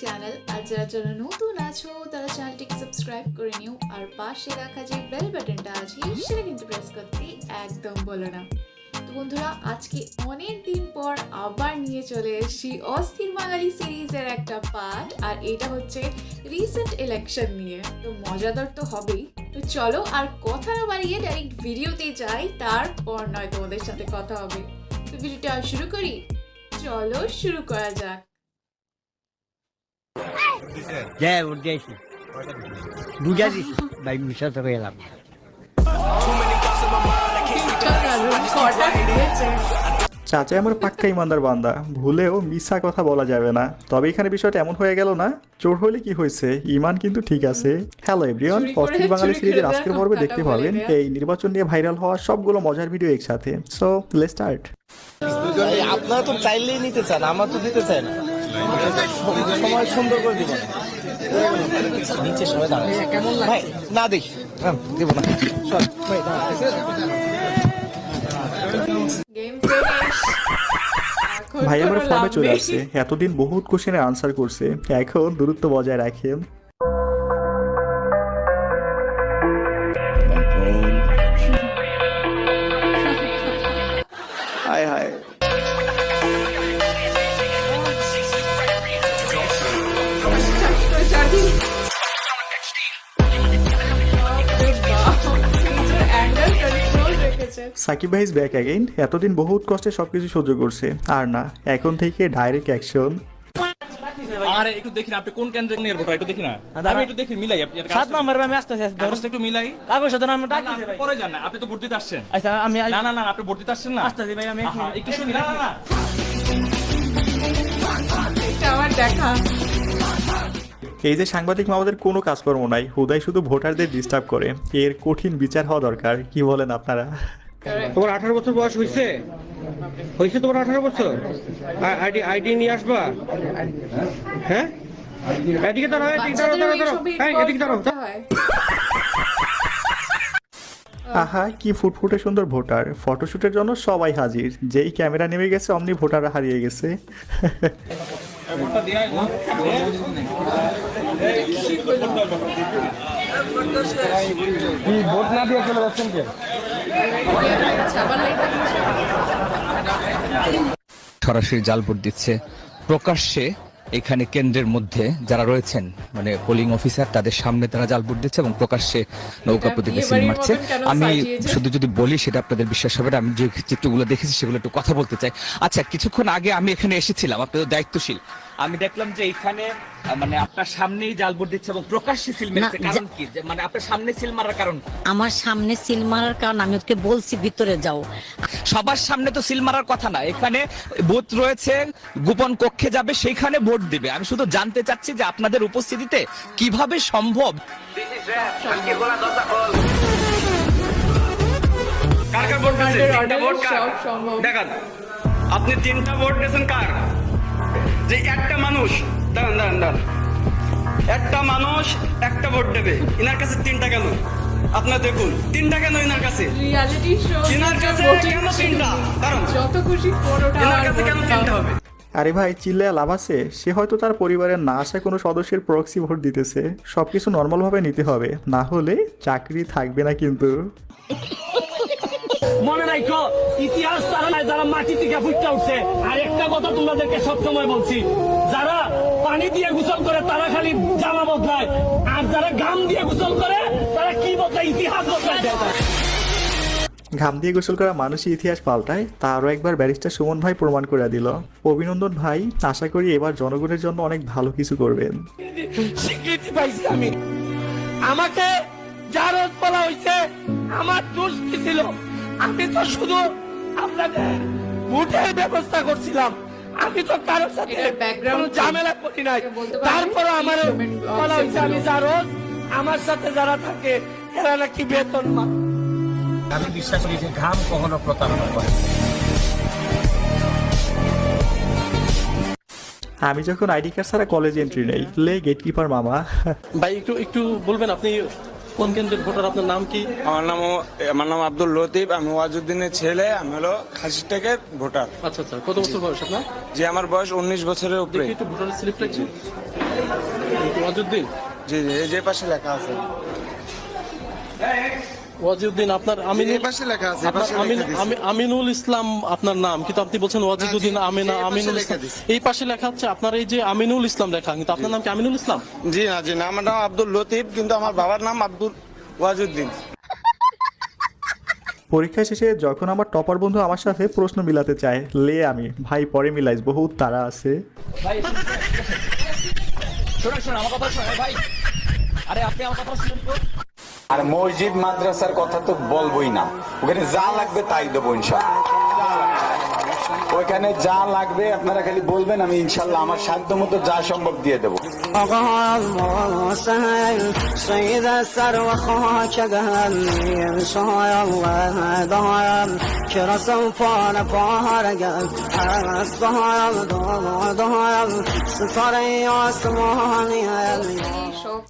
Channel আর যারা যারা নতুন আছো, তারা চ্যানেলটিকে সাবস্ক্রাইব করে নিও, আর পাশে রাখা যে বেল বাটনটা আছে, সেটা কিন্তু প্রেস করতে একদম বলো না। তো বন্ধুরা, আজকে অনেক দিন পর আবার নিয়ে চলে এসেছি অস্থির বাঙালি সিরিজের একটা পার্ট আর এটা হচ্ছে রিসেন্ট ইলেকশন নিয়ে। তো মজাদার তো হবেই। তো চলো, আর কথা না বাড়িয়ে ডাইরেক্ট ভিডিওতে যাই, তারপর নয় তোমাদের সাথে কথা হবে। তো ভিডিওটা শুরু করি। চলো, শুরু করা যাক। হ্যাঁ ভোট দিয়েছি বুঝা দিছি। ভাই বিশ্বাস করে এলাম হঠাৎ হয়েছে চাচা আমার পাক্কা ইমানদার বান্দা। ভুলেও মিথ্যা কথা বলা যাবে না। তবে এখানে বিষয়টা এমন হয়ে গেল না চোর হলে কি হয়েছে? ইমান কিন্তু ঠিক আছে। হ্যালো এভরিওয়ান অস্থির বাঙালি সিরিজের করে আজকের পর্বে দেখতে পাবেন এই নির্বাচন নিয়ে ভাইরাল হওয়া সবগুলো মজার ভিডিও একসাথে। সো লেট স্টার্ট আপনারা তো চাইলেই নিতে চান আমার তো দিতে চাই না। সময় সুন্দর করে দিব নিচে সবাই দাঁড়ায় ভাই না দেখি দিব না ভাই, আমার ফর্মে চলে আসছে। এতদিন বহুত কোশ্চেনের আনসার করছে। এখন দূরত্ব বজায় রাখেন সাকিব ভাই ইজ ব্যাক অ্যাগেইন এতদিন বহুত কষ্টে সবকিছু সহ্য করছে। আর না এখন থেকে ডাইরেক্ট অ্যাকশন আরে একটু দেখি না আপনি কোন কেন্দ্রে নিয়ে ভোটার? একটু দেখি না। আমি একটু দেখি মিলাই আপনি। সাত নম্বর আমি আসতে আসছি কাগজটা একটু মিলাই। কাগজ সাথে আমি ডাক আপনি পরে যান না আপনি তো ভোট দিতে আসছেন। আচ্ছা আমি না না না আপনি ভোট দিতে আসছেন না। আসতেছি ভাই আমি একটু শুনি না না, না। আমার দেখা এই যে সাংবাদিক মামাদের কোনো কাজকর্ম নাই হুদাই শুধু ভোটারদের ডিস্টার্ব করে। এর কঠিন বিচার হওয়া দরকার কি বলেন আপনারা? তোমার আঠারো বছর বয়স হয়েছে হয়েছে তোমার আঠারো বছর? আইডি আইডি নিয়ে আসবা? হ্যাঁ? এদিকে দাঁড়াও এদিকে দাঁড়াও করতে আহা কি ফুটফুটে সুন্দর ভোটার। ফটোশুটের জন্য সবাই হাজির। যেই ক্যামেরা নেমে গেছে অমনি ভোটাররা হারিয়ে গেছে। ভোট না দিয়ে চলে যাচ্ছেন কে? সরাসরি জাল ভোট দিচ্ছে। প্রকাশ্যে এখানে কেন্দ্রের মধ্যে যারা রয়েছেন মানে পোলিং অফিসার তাদের সামনে তারা জাল ভোট দিচ্ছে এবং প্রকাশ্যে নৌকা প্রতীকে সিল মারছে। আমি শুধু যদি বলি সেটা আপনাদের বিশ্বাস হবে না। আমি যে চিত্রগুলো দেখেছি সেগুলো একটু কথা বলতে চাই। আচ্ছা কিছুক্ষণ আগে আমি এখানে এসেছিলাম আপনাদের দায়িত্বশীল। আমি দেখলাম যে এখানে মানে আপনার সামনেই জাল ভোট দিচ্ছে এবং প্রকাশ্যে সিল মেরেছে। কারণ কি? যে মানে আপনার সামনে সিল মারার কারণ আমার সামনে সিল মারার কারণ আমি ওকে বলছি ভিতরে যাও। সবার সামনে তো সিল মারার কথা না। এখানে বুথ রয়েছে গোপন কক্ষে যাবে সেইখানে ভোট দিবে। আমি শুধু জানতে চাচ্ছি যে আপনাদের উপস্থিতিতে কীভাবে সম্ভব? কার কার ভোট দিয়েছে Order, ভোট কার? সম্ভব। দেখান। আপনি তিনটা ভোট দিয়েছেন কার? যে একটা মানুষ দাঁড়ান দাঁড়ান দাঁড়ান। একটা মানুষ একটা ভোট দেবে ইনার কাছে তিনটা কেন? আপনার দেখুন তিনটা কেন ইনার কাছে? রিয়ালিটি শো চিনার কাছে কেন তিনটা? কারণ যত খুশি ফটোটা কাছে কেন তিনটা হবে? আরে ভাই চিল্লায় লাভ আছে। সে হয়তো তার পরিবারের না আসা কোনো সদস্যের প্রক্সি ভোট দিতেছে। সবকিছু নর্মালভাবে নিতে হবে। না হলে চাকরি থাকবে না কিন্তু। মনে রাখো ইতিহাস তারা নাই যারা মাটি থেকে ফুটতে উঠছে আর একটা কথা তোমাদেরকে সবসময় বলছি যারা পানি দিয়ে গোসল করে তারা খালি জামা বদলায় আর যারা গাম দিয়ে গোসল করে তারা কি বদলায়? ইতিহাস বদলায় ঘাম দিয়ে গোসল করা মানুষই ইতিহাস পাল্টায় তারও একবার ব্যারিস্টার সুমন ভাই প্রমাণ করে দিল। অভিনন্দন ভাই আশা করি এবার জনগণের জন্য অনেক ভালো কিছু করবেন। স্বীকৃতি পাইছি আমি। আমাকে জারজ বলা হয়েছে আমার দোষ কি ছিল? আমি তো শুধু আপনাদের ভোটের ব্যবস্থা করছিলাম আমি তো কারোর সাথে? ঝামেলা করি নাই তারপরে আমার বলা হয়েছে আমি এগুলো। জারজ আমার সাথে যারা থাকে এরা নাকি বেতন মা আমি বিশ্বাস করি যে ঘাম কখনো প্রতারণা করে আমি যখন আইডি কার্ড ছাড়া কলেজ এন্ট্রি নেই লে গেটকিপার মামা ভাই একটু একটু বলবেন আপনি কোন কেন্দ্রের ভোটার? আপনার নাম কি? আমার নাম আমার নাম আব্দুল লতিফ। আমি ওয়াজুদ্দিনের ছেলে আমি হলো খাসি টেকের ভোটার। আচ্ছা আচ্ছা। কত বছর বয়স আপনার? যে আমার বয়স উনিশ বছরের উপরে। একটু ভোটার স্লিপটা একটু। ওয়াজুদ্দিন জি জি। এই যে পাশে লেখা আছে। ওয়াজুদ্দিন আপনার আমিন এই পাশে লেখা আছে আমিনুল ইসলাম আপনার নাম কিন্তু আপনি বলছেন ওয়াজিদুদ্দিন জি, আমিনা আমিনুল ইসলাম। এই পাশে লেখা হচ্ছে আপনার এই যে আমিনুল ইসলাম লেখা কিন্তু আপনার নাম কি আমিনুল ইসলাম? জি না জি না আমার নাম আব্দুল লতিফ কিন্তু আমার বাবার নাম আব্দুল ওয়াজুদ্দিন পরীক্ষা শেষে যখন আমার টপার বন্ধু আমার সাথে প্রশ্ন মিলাতে চায় লে আমি ভাই পরে মিলাইস বহুত তারা আছে। ভাই শোনেন শোনেন আমার কথা শোনেন ভাই। আরে আপনি আমার কথা শুনুন তো। আর মসজিদ মাদ্রাসার কথা তো বলবোই না। ওখানে যা লাগবে তাই দেবো ইনশাল্লাহ ওইখানে যা লাগবে আপনারা খালি বলবেন, আমি ইনশাল্লাহ আমার সাধ্য মতো যা সম্ভব দিয়ে দেবো।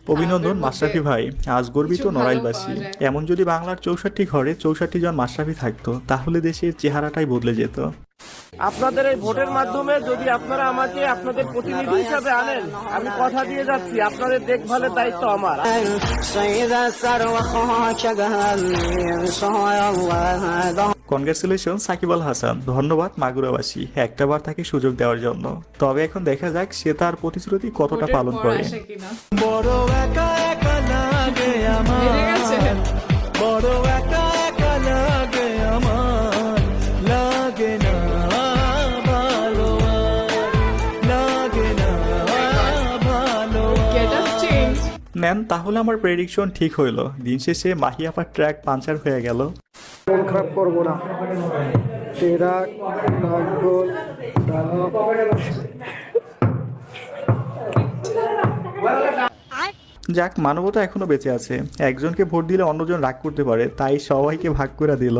অভিনন্দন মাশরাফি ভাই। আজ গর্বিত নড়াইলবাসী। এমন যদি বাংলার চৌষট্টি ঘরে চৌষট্টি জন মাশরাফি থাকতো তাহলে দেশের চেহারাটাই বদলে যেত। আপনাদের এই ভোটের মাধ্যমে যদি আপনারা আমাকে আপনাদের প্রতিনিধি হিসাবে আনেন আমি কথা দিয়ে যাচ্ছি। আপনাদের দেখভালের দায়িত্ব আমার। কনগ্রেচুলেশন সাকিব আল হাসান। ধন্যবাদ মাগুরাবাসী। একটাবার তাকে সুযোগ দেওয়ার জন্য। তবে এখন দেখা যাক সে তার প্রতিশ্রুতি কতটা পালন করে। বড় একা একা লাগে হেরে নেন তাহলে আমার প্রেডিকশন ঠিক হইল। দিন শেষে মাহি মাহিয়াপার ট্র্যাক পাঞ্চার হয়ে গেল। খারাপ করব না। যাক মানবতা এখনও বেঁচে আছে। একজনকে ভোট দিলে অন্যজন রাগ করতে পারে তাই সবাইকে ভাগ করে দিল।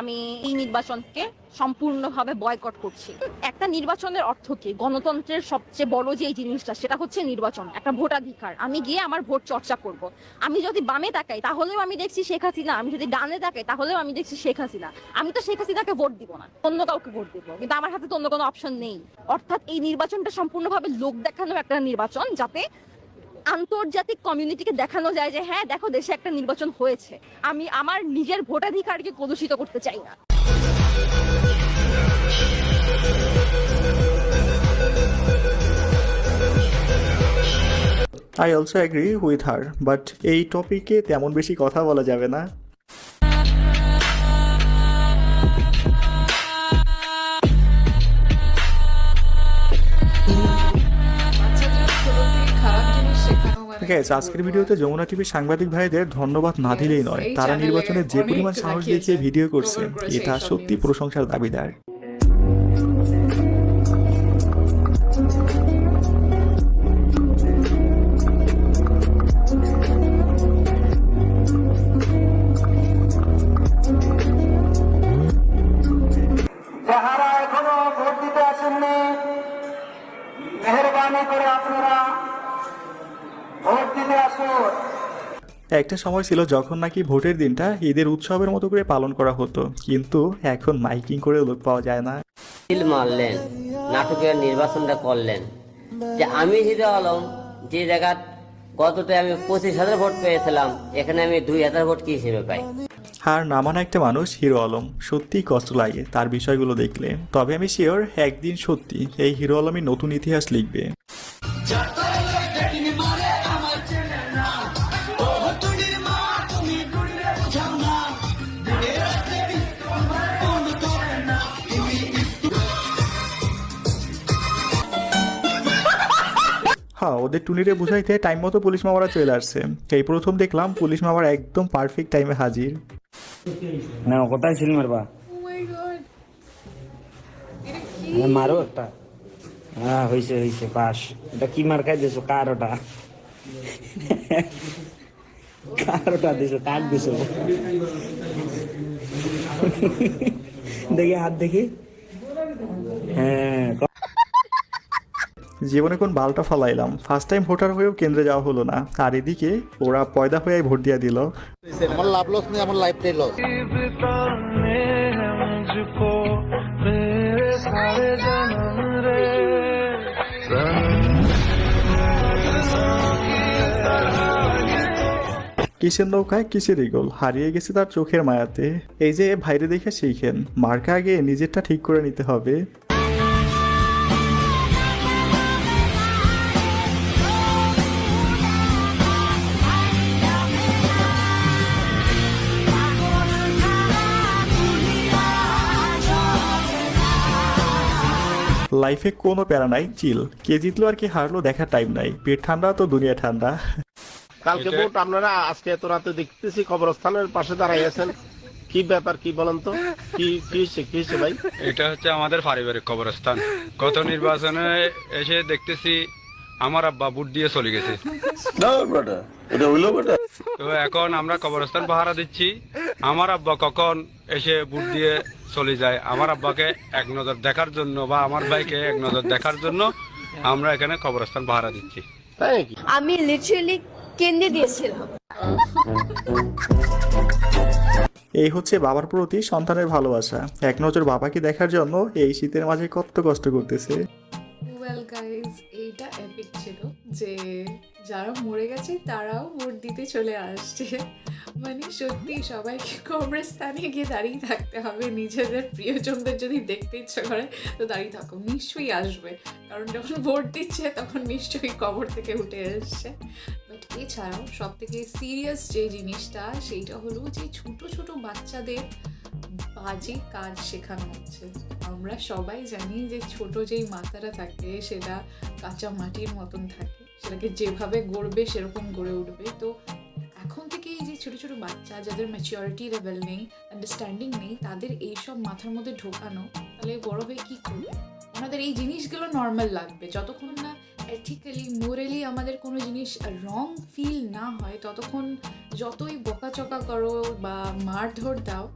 আমি এই নির্বাচনকে সম্পূর্ণভাবে বয়কট করছি। একটা নির্বাচনের অর্থ কি? গণতন্ত্রের সবচেয়ে বড় যে জিনিসটা, সেটা হচ্ছে নির্বাচন, একটা ভোটাধিকার। আমি গিয়ে আমার ভোট চর্চা করব। আমি যদি বামে তাকাই, তাহলেও আমি দেখছি শেখ হাসিনা। আমি যদি ডানে তাকাই, তাহলেও আমি দেখছি শেখ হাসিনা। আমি তো শেখ হাসিনাকে ভোট দিব না, অন্য কাউকে ভোট দিব। কিন্তু আমার হাতে তো অন্য কোনো অপশন নেই। অর্থাৎ এই নির্বাচনটা সম্পূর্ণভাবে লোক দেখানো একটা নির্বাচন, যাতে আন্তর্জাতিক কমিউনিটিকে দেখানো যায় যে হ্যাঁ দেখো, দেশে একটা নির্বাচন হয়েছে। আমি আমার নিজের ভোটাধিকারকে কলুষিত করতে চাই না। I also agree with her but এই টপিকে তেমন বেশি কথা বলা যাবে না। আছে আজকের ভিডিওতে যমুনা টিভির সাংবাদিক ভাইদের ধন্যবাদ না দিলেই নয় তারা নির্বাচনে যে পরিমাণ সাহস দেখিয়ে ভিডিও করছে এটা সত্যি। প্রশংসার দাবিদার একটা সময় ছিল যখন নাকি ভোটের দিনটা ঈদের উৎসবের মতো করে পালন করা হতো। কিন্তু এখন মাইকিং করে লোক পাওয়া যায় না। মারলেন নাটকের নির্বাচনটা করলেন। যে আমি হিরো আলম যে জায়গা গততে আমি পঁচিশ হাজার ভোট পেয়েছিলাম এখানে আমি দুই হাজার ভোট কি হিসেবে পাই? আর নামানা একটা মানুষ হিরো আলম সত্যিই কষ্ট লাগে তার বিষয়গুলো দেখলে। তবে আমি শিওর একদিন সত্যি এই হিরো আলমই নতুন ইতিহাস লিখবে। ওদের টুনিরে বুঝাইতে টাইম মতো পুলিশ মামারা চলে আসছে। এই প্রথম দেখলাম পুলিশ মামারা একদম পারফেক্ট টাইমে হাজির। না কোথায় ছিল মারবা? Oh? মারো একটা। হ্যাঁ হয়েছে হয়েছে এটা কি মার খাই দিছো? কার ওটা? কার ওটা দিছো? কার দিছো? দেখি হাত দেখি। হ্যাঁ জীবনে কোন বালটা ফালাইলাম। ফার্স্ট টাইম ভোটার হয়েও কেন্দ্রে যাওয়া হলো না। আর এদিকে ওরা পয়দা হয়ে ভোট দিয়ে দিল। আমার লাভ লস কিসের নৌকায় কিসের গোল হারিয়ে গেছে তার চোখের মায়াতে। এই যে ভাইরে দেখে শিখেন। মার্কা আগে নিজেরটা ঠিক করে নিতে হবে। লাইফে কোনো প্যারা নাই চিল কে জিতলো আর কে হারলো দেখার টাইম নাই। পেট ঠান্ডা তো দুনিয়া ঠান্ডা। কালকে ভোট আপনারা আজকে এত রাতে দেখতেছি কবরস্থানের পাশে দাঁড়াই আছেন। কি ব্যাপার কি বলেন তো? কি কি হয়েছে কি হয়েছে ভাই? এটা হচ্ছে আমাদের পারিবারিক কবরস্থান। গত নির্বাচনে এসে দেখতেছি আমার আব্বা বুট দিয়ে চলে গেছে। তো এখন আমরা কবরস্থান পাহারা দিচ্ছি। আমার আব্বা কখন এসে বুট দিয়ে চলে যায়। আমার আব্বাকে এক নজর দেখার জন্য বা আমার ভাইকে এক নজর দেখার জন্য আমরা এখানে কবরস্থান ভাড়া দিচ্ছি। তাই আমি লিটারেলি কেন্দ্রে দিয়েছিলাম। এই হচ্ছে বাবার প্রতি সন্তানের ভালোবাসা। এক নজর বাবাকে দেখার জন্য এই শীতের মাঝে কত কষ্ট করতেছে। ওয়েল গাইজ এইটা এপিক ছিল যে যারা মরে গেছে, তারাও ভোট দিতে চলে আসছে। মানে সত্যি সবাইকে কবরস্থানে গিয়ে দাঁড়িয়ে থাকতে হবে। নিজেদের প্রিয়জনদের যদি দেখতে ইচ্ছে করে, তো দাঁড়িয়ে থাকো। নিশ্চয়ই আসবে। কারণ যখন ভোট দিচ্ছে, তখন নিশ্চয়ই কবর থেকে উঠে এসছে। বাট এছাড়াও সব থেকে সিরিয়াস যে জিনিসটা, সেইটা হলো যে ছোট ছোট বাচ্চাদের বাজে কাজ শেখানো হচ্ছে। আমরা সবাই জানি যে ছোট যেই মাথাটা থাকে, সেটা কাঁচা মাটির মতন থাকে। সেটাকে যেভাবে গড়বে, সেরকম গড়ে উঠবে। তো এখন থেকে এই যে ছোট ছোট বাচ্চা, যাদের ম্যাচিওরিটি লেভেল নেই আন্ডারস্ট্যান্ডিং নেই, তাদের এইসব মাথার মধ্যে ঢোকানো, তাহলে বড় হয়ে কী করবে? ওনাদের এই জিনিসগুলো নর্মাল লাগবে। যতক্ষণ না এথিক্যালি মোরালি আমাদের কোনো জিনিস রং ফিল না হয়, ততক্ষণ যতই বকাচকা করো বা মারধর দাও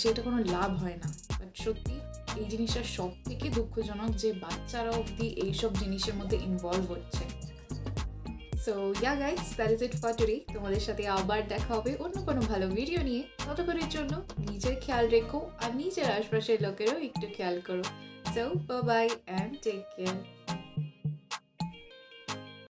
সেটা কোনো লাভ হয় না। বাট সত্যি এই জিনিসটা সব থেকে দুঃখজনক যে বাচ্চারা অবধি এইসব জিনিসের মধ্যে ইনভলভ হচ্ছে। So yeah guys that is it for today তোমাদের সাথে আবার দেখা হবে অন্য কোনো ভালো ভিডিও নিয়ে। ততক্ষণের জন্য নিজের খেয়াল রেখো আর নিজের আশপাশের লোকেরও একটু খেয়াল করো। So bye and take care